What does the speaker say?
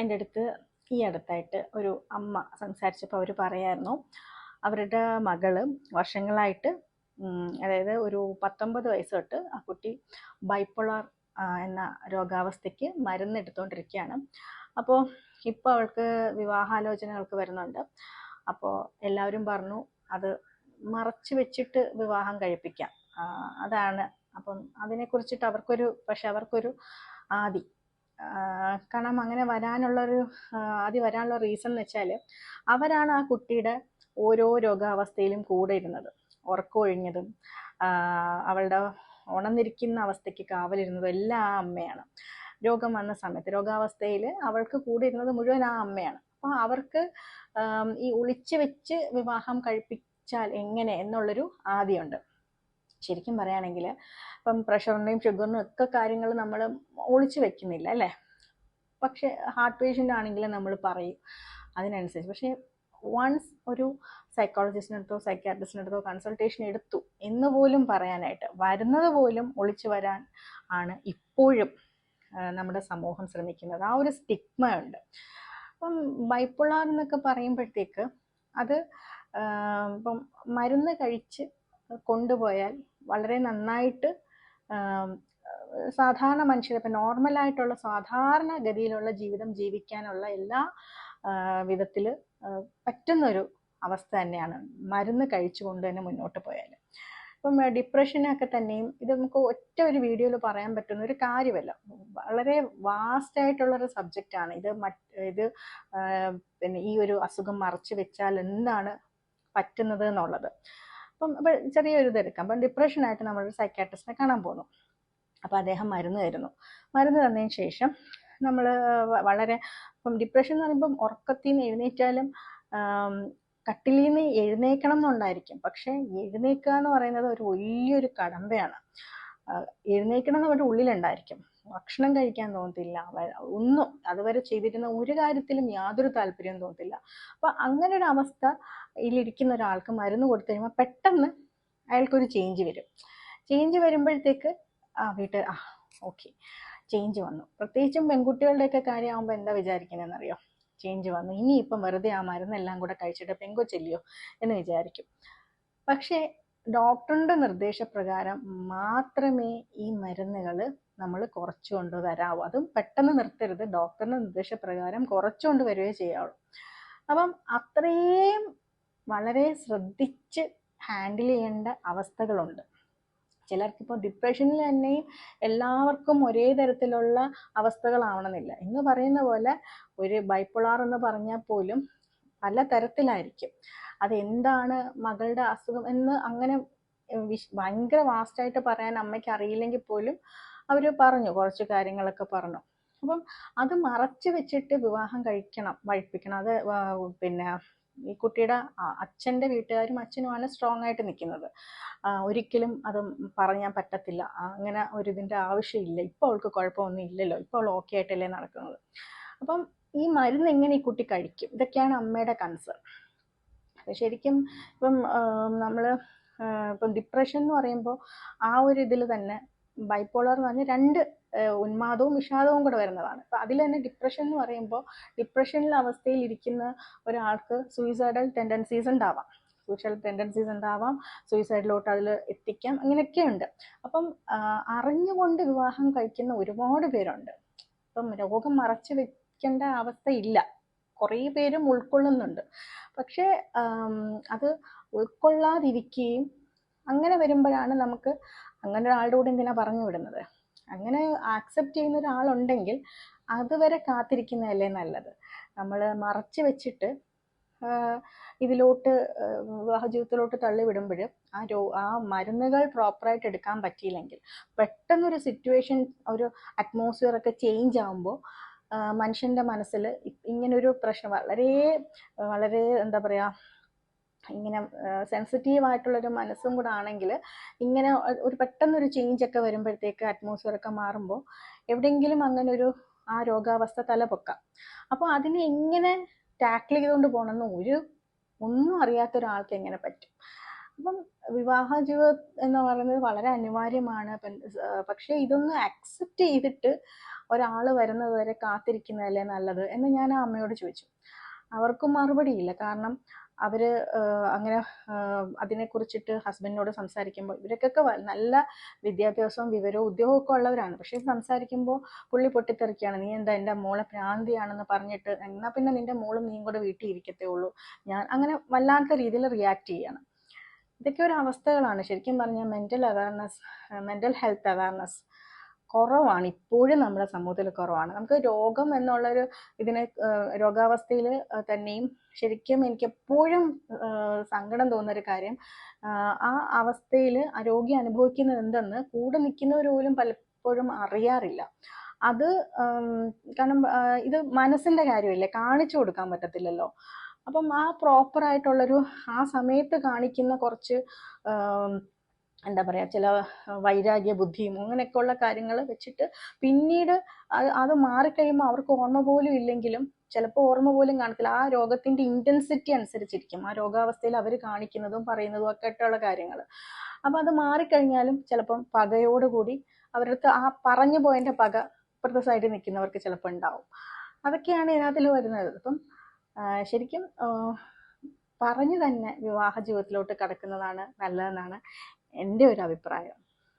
എന്റെ അടുത്ത് ഈ അടുത്തായിട്ട് ഒരു അമ്മ സംസാരിച്ചപ്പോൾ അവർ പറയായിരുന്നു. അവരുടെ മകൾ വർഷങ്ങളായിട്ട് അതായത് ഒരു പത്തൊമ്പത് വയസ്സ് തൊട്ട് ആ കുട്ടി ബൈപ്പോളാർ എന്ന രോഗാവസ്ഥയ്ക്ക് മരുന്ന് എടുത്തുകൊണ്ടിരിക്കുകയാണ് അപ്പോൾ ഇപ്പോൾ അവൾക്ക് വിവാഹാലോചനകൾക്ക് വരുന്നുണ്ട്. അപ്പോൾ എല്ലാവരും പറഞ്ഞു അത് മറച്ചു വെച്ചിട്ട് വിവാഹം കഴിപ്പിക്കാം. അതാണ്. അപ്പം അതിനെക്കുറിച്ചിട്ട് അവർക്കൊരു പക്ഷെ അവർക്കൊരു ആദി. കാരണം അങ്ങനെ വരാനുള്ളൊരു ആദ്യ ആദി വരാനുള്ള റീസൺ എന്ന് വെച്ചാൽ അവരാണ് ആ കുട്ടിയുടെ ഓരോ രോഗാവസ്ഥയിലും കൂടെ ഇരുന്നത്. ഉറക്കമൊഴിഞ്ഞതും അവളുടെ ഉണർന്നിരിക്കുന്ന അവസ്ഥയ്ക്ക് കാവലിരുന്നതും എല്ലാം ആ അമ്മയാണ്. രോഗം വന്ന സമയത്ത് രോഗാവസ്ഥയിൽ അവൾക്ക് കൂടെ ഇരുന്നത് മുഴുവൻ ആ അമ്മയാണ്. അപ്പോൾ അവർക്ക് ഈ ഒളിച്ചു വെച്ച് വിവാഹം കഴിപ്പിച്ചാൽ എങ്ങനെ എന്നുള്ളൊരു ആദിയുണ്ട് ശരിക്കും പറയുകയാണെങ്കിൽ ഇപ്പം പ്രഷറിന്റെയും ഷുഗറിനും ഒക്കെ കാര്യങ്ങൾ നമ്മൾ ഒളിച്ചു വെക്കുന്നില്ല അല്ലേ? പക്ഷെ ഹാർട്ട് പേഷ്യന്റ് ആണെങ്കിൽ നമ്മൾ പറയും അതിനനുസരിച്ച്. പക്ഷേ വൺസ് ഒരു സൈക്കോളജിസ്റ്റിനടുത്തോ അടുത്തോ കൺസൾട്ടേഷൻ എടുത്തു എന്ന് പോലും പറയാനായിട്ട് വരുന്നത് പോലും ഒളിച്ചു വരാൻ ആണ് ഇപ്പോഴും നമ്മുടെ സമൂഹം ശ്രമിക്കുന്നത്. ആ ഒരു സ്റ്റിഗ്മ ഉണ്ട്. അപ്പം ബൈപ്പുള്ളാർ എന്നൊക്കെ പറയുമ്പോഴത്തേക്ക് അത് ഇപ്പം മരുന്ന് കഴിച്ച് കൊണ്ടുപോയാൽ വളരെ നന്നായിട്ട് സാധാരണ മനുഷ്യർ ഇപ്പം നോർമലായിട്ടുള്ള സാധാരണ ഗതിയിലുള്ള ജീവിതം ജീവിക്കാനുള്ള എല്ലാ വിധത്തിൽ പറ്റുന്നൊരു അവസ്ഥ തന്നെയാണ്. മരുന്ന് കഴിച്ചുകൊണ്ട് തന്നെ മുന്നോട്ട് പോയാൽ ഇപ്പം ഡിപ്രഷനൊക്കെ തന്നെയും ഇത് നമുക്ക് ഒറ്റ ഒരു വീഡിയോയിൽ പറയാൻ പറ്റുന്ന ഒരു കാര്യമല്ല. വളരെ വാസ്റ്റ് ആയിട്ടുള്ളൊരു സബ്ജക്റ്റാണ്. ഇത് മറ്റ് ഇത് പിന്നെ ഈ ഒരു അസുഖം മറച്ചു വെച്ചാൽ എന്താണ് പറ്റുന്നത് എന്നുള്ളത്. അപ്പം ചെറിയൊരു ഇതെടുക്കാം അപ്പം ഡിപ്രഷനായിട്ട് നമ്മൾ സൈക്കാട്രിസ്റ്റിനെ കാണാൻ പോകുന്നു അപ്പോൾ അദ്ദേഹം മരുന്ന് തരുന്നു. മരുന്ന് തന്നതിന് ശേഷം നമ്മൾ വളരെ ഇപ്പം ഡിപ്രഷൻ എന്ന് പറയുമ്പം ഉറക്കത്തിൽ നിന്ന് എഴുന്നേറ്റാലും കട്ടിലിൽ നിന്ന് എഴുന്നേക്കണം എന്നുണ്ടായിരിക്കും. പക്ഷേ എഴുന്നേക്കുക എന്ന് പറയുന്നത് ഒരു വലിയൊരു കടമ്പയാണ്. എഴുന്നേക്കണം എന്ന് അവരുടെ ഉള്ളിലുണ്ടായിരിക്കും. ഭക്ഷണം കഴിക്കാൻ തോന്നത്തില്ല. ഒന്നും അതുവരെ ചെയ്തിരുന്ന ഒരു കാര്യത്തിലും യാതൊരു താല്പര്യവും തോന്നത്തില്ല. അപ്പൊ അങ്ങനെ ഒരു അവസ്ഥയിലിരിക്കുന്ന ഒരാൾക്ക് മരുന്ന് കൊടുത്തു കഴിയുമ്പോൾ പെട്ടെന്ന് അയാൾക്കൊരു ചേഞ്ച് വരും. ചേഞ്ച് വരുമ്പോഴത്തേക്ക് ആ വീട്ടിൽ ആ ഓക്കെ ചേഞ്ച് വന്നു. പ്രത്യേകിച്ചും പെൺകുട്ടികളുടെയൊക്കെ കാര്യമാകുമ്പോൾ എന്താ വിചാരിക്കുന്നതെന്നറിയോ? ചേഞ്ച് വന്നു. ഇനി ഇനിയിപ്പം വെറുതെ ആ മരുന്നെല്ലാം കൂടെ കഴിച്ചിട്ട് പെങ്കൊച്ചെല്ലിയോ എന്ന് വിചാരിക്കും. പക്ഷേ ഡോക്ടറിന്റെ നിർദ്ദേശപ്രകാരം മാത്രമേ ഈ മരുന്നുകൾ നമ്മൾ കുറച്ചുകൊണ്ട് വരാവൂ. അതും പെട്ടെന്ന് നിർത്തരുത്. ഡോക്ടറിന്റെ നിർദ്ദേശപ്രകാരം കുറച്ചുകൊണ്ട് വരികയേ ചെയ്യാവുള്ളൂ അപ്പം അത്രയും വളരെ ശ്രദ്ധിച്ച് ഹാൻഡിൽ ചെയ്യേണ്ട അവസ്ഥകളുണ്ട്. ചിലർക്കിപ്പോൾ ഡിപ്രഷനിൽ തന്നെയും എല്ലാവർക്കും ഒരേ തരത്തിലുള്ള അവസ്ഥകളാവണമെന്നില്ല. എന്ന് പറയുന്ന പോലെ ഒരു ബൈപ്പുളാർ എന്ന് പറഞ്ഞാൽ പോലും പല തരത്തിലായിരിക്കും. അതെന്താണ് മകളുടെ അസുഖം എന്ന് അങ്ങനെ ഭയങ്കര വാസ്റ്റായിട്ട് പറയാൻ അമ്മയ്ക്ക് അറിയില്ലെങ്കിൽ പോലും അവർ പറഞ്ഞു കുറച്ച് കാര്യങ്ങളൊക്കെ പറഞ്ഞു. അപ്പം അത് മറച്ചു വെച്ചിട്ട് വിവാഹം കഴിക്കണം വഴിപ്പിക്കണം. അത് പിന്നെ ഈ കുട്ടിയുടെ അച്ഛന്റെ വീട്ടുകാരും അച്ഛനുമാണ് സ്ട്രോങ് ആയിട്ട് നിൽക്കുന്നത്. ഒരിക്കലും അത് പറയാൻ പറ്റത്തില്ല. അങ്ങനെ ഒരു ഇതിന്റെ ആവശ്യമില്ല. ഇപ്പോൾ അവൾക്ക് കുഴപ്പമൊന്നും ഇല്ലല്ലോ. ഇപ്പോൾ അവൾ ഓക്കെ ആയിട്ടല്ലേ നടക്കുന്നത്. അപ്പം ഈ മരുന്ന് എങ്ങനെ ഈ കുട്ടി കഴിക്കും? ഇതൊക്കെയാണ് അമ്മയുടെ കൺസേൺ ശരിക്കും ഇപ്പം നമ്മൾ ഇപ്പം ഡിപ്രഷൻ എന്ന് പറയുമ്പോൾ ആ ഒരു ഇതിൽ തന്നെ ബൈപ്പോളർ എന്ന് പറഞ്ഞാൽ രണ്ട് ഉന്മാദവും വിഷാദവും കൂടെ വരുന്നതാണ്. അപ്പം അതിൽ തന്നെ ഡിപ്രഷൻ എന്ന് പറയുമ്പോൾ ഡിപ്രഷനിൽ അവസ്ഥയിൽ ഇരിക്കുന്ന ഒരാൾക്ക് സൂയിസൈഡൽ ടെൻഡൻസീസ് ഉണ്ടാവാം. സൂയിസൈഡൽ ടെൻഡൻസീസ് ഉണ്ടാവാം സൂയിസൈഡിലോട്ട് അതിൽ എത്തിക്കാം അങ്ങനെയൊക്കെ ഉണ്ട്. അപ്പം അറിഞ്ഞുകൊണ്ട് വിവാഹം കഴിക്കുന്ന ഒരുപാട് പേരുണ്ട്. അപ്പം രോഗം മറച്ചു വെക്കേണ്ട അവസ്ഥയില്ല കുറേ പേരും ഉൾക്കൊള്ളുന്നുണ്ട്. പക്ഷേ അത് ഉൾക്കൊള്ളാതിരിക്കുകയും അങ്ങനെ വരുമ്പോഴാണ് നമുക്ക് അങ്ങനെ ഒരാളുടെ കൂടെ എന്തിനാ പറഞ്ഞു വിടുന്നത്? അങ്ങനെ ആക്സെപ്റ്റ് ചെയ്യുന്ന ഒരാളുണ്ടെങ്കിൽ അതുവരെ കാത്തിരിക്കുന്നതല്ലേ നല്ലത്. നമ്മൾ മറച്ചു വെച്ചിട്ട് ഇതിലോട്ട് വിവാഹ ജീവിതത്തിലോട്ട് തള്ളി വിടുമ്പോൾ ആ രോ ആ മരുന്നുകൾ പ്രോപ്പറായിട്ട് എടുക്കാൻ പറ്റിയില്ലെങ്കിൽ പെട്ടെന്നൊരു സിറ്റുവേഷൻ ഒരു അറ്റ്മോസ്ഫിയർ ഒക്കെ ചേഞ്ച് ആകുമ്പോൾ മനുഷ്യന്റെ മനസ്സിൽ ഇങ്ങനൊരു പ്രശ്നം വളരെ വളരെ എന്താ പറയുക ഇങ്ങനെ സെൻസിറ്റീവ് ആയിട്ടുള്ളൊരു മനസ്സും കൂടെ ആണെങ്കിൽ ഇങ്ങനെ ഒരു പെട്ടെന്നൊരു ചേഞ്ച് ഒക്കെ വരുമ്പോഴത്തേക്ക് അറ്റ്മോസ്ഫിയർ ഒക്കെ മാറുമ്പോൾ എവിടെയെങ്കിലും അങ്ങനെ ഒരു ആ രോഗാവസ്ഥ തലപൊക്കാം അപ്പോൾ അതിനെ എങ്ങനെ ടാക്കിൾ ചെയ്തുകൊണ്ട് പോകണമെന്ന് ഒരു ഒന്നും അറിയാത്ത ഒരാൾക്ക് എങ്ങനെ പറ്റും? അപ്പം വിവാഹ ജീവിതം എന്ന് പറയുന്നത് വളരെ അനിവാര്യമാണ്. പക്ഷേ ഇതൊന്ന് അക്സെപ്റ്റ് ചെയ്തിട്ട് ഒരാൾ വരുന്നത് വരെ കാത്തിരിക്കുന്നതല്ലേ നല്ലത് എന്ന് ഞാൻ ആ അമ്മയോട് ചോദിച്ചു. അവർക്കും മറുപടിയില്ല. കാരണം അവർ അങ്ങനെ അതിനെക്കുറിച്ചിട്ട് ഹസ്ബൻഡിനോട് സംസാരിക്കുമ്പോൾ ഇവരൊക്കെ നല്ല വിദ്യാഭ്യാസവും വിവരവും ഉദ്യോഗമൊക്കെ ഉള്ളവരാണ്. പക്ഷേ സംസാരിക്കുമ്പോൾ പുള്ളി പൊട്ടിത്തെറിക്കുകയാണ്. നീ എന്താ എന്റെ മോളെ ഭ്രാന്തിയാണെന്ന് പറഞ്ഞിട്ട് എന്നാൽ പിന്നെ നിന്റെ മോളും നീയും കൂടെ വീട്ടിൽ ഇരിക്കത്തേ ഉള്ളൂ. ഞാൻ അങ്ങനെ വല്ലാത്ത രീതിയിൽ റിയാക്ട് ചെയ്യണം. ഇതൊക്കെ ഒരു അവസ്ഥകളാണ്. ശരിക്കും പറഞ്ഞാൽ mental awareness mental health awareness കുറവാണ്. ഇപ്പോഴും നമ്മുടെ സമൂഹത്തിൽ കുറവാണ്. നമുക്ക് രോഗം എന്നുള്ളൊരു ഇതിനെ രോഗാവസ്ഥയിൽ തന്നെയും ശരിക്കും എനിക്ക് എപ്പോഴും സങ്കടം തോന്നുന്നൊരു കാര്യം ആ അവസ്ഥയിൽ ആ രോഗി അനുഭവിക്കുന്നത് എന്തെന്ന് കൂടെ നിൽക്കുന്നവർ പോലും പലപ്പോഴും അറിയാറില്ല. അത് കാരണം ഇത് മനസ്സിന്റെ കാര്യമല്ലേ? കാണിച്ചു കൊടുക്കാൻ പറ്റത്തില്ലല്ലോ. അപ്പം ആ പ്രോപ്പറായിട്ടുള്ളൊരു ആ സമയത്ത് കാണിക്കുന്ന കുറച്ച് എന്താ പറയുക ചില വൈരാഗ്യ ബുദ്ധിയും അങ്ങനെയൊക്കെയുള്ള കാര്യങ്ങൾ വെച്ചിട്ട് പിന്നീട് അത് അത് മാറിക്കഴിയുമ്പോൾ അവർക്ക് ഓർമ്മ പോലും ഇല്ലെങ്കിലും ചിലപ്പോൾ ഓർമ്മ പോലും കാണത്തില്ല. ആ രോഗത്തിന്റെ ഇന്റൻസിറ്റി അനുസരിച്ചിരിക്കും. ആ രോഗാവസ്ഥയിൽ അവർ കാണിക്കുന്നതും പറയുന്നതും ഒക്കെ ആയിട്ടുള്ള കാര്യങ്ങൾ അപ്പോൾ അത് മാറിക്കഴിഞ്ഞാലും ചിലപ്പം പകയോടുകൂടി അവരുടെ ആ പറഞ്ഞു പോയതിന്റെ പക ഇപ്പുറത്തെ സൈഡിൽ നിൽക്കുന്നവർക്ക് ചിലപ്പോൾ ഉണ്ടാവും. അതൊക്കെയാണ് ഇതിനകത്തിൽ വരുന്നത്. അപ്പം ശരിക്കും പറഞ്ഞു തന്നെ വിവാഹ ജീവിതത്തിലോട്ട് കടക്കുന്നതാണ് നല്ലതെന്നാണ് എന്റെ ഒരു അഭിപ്രായം.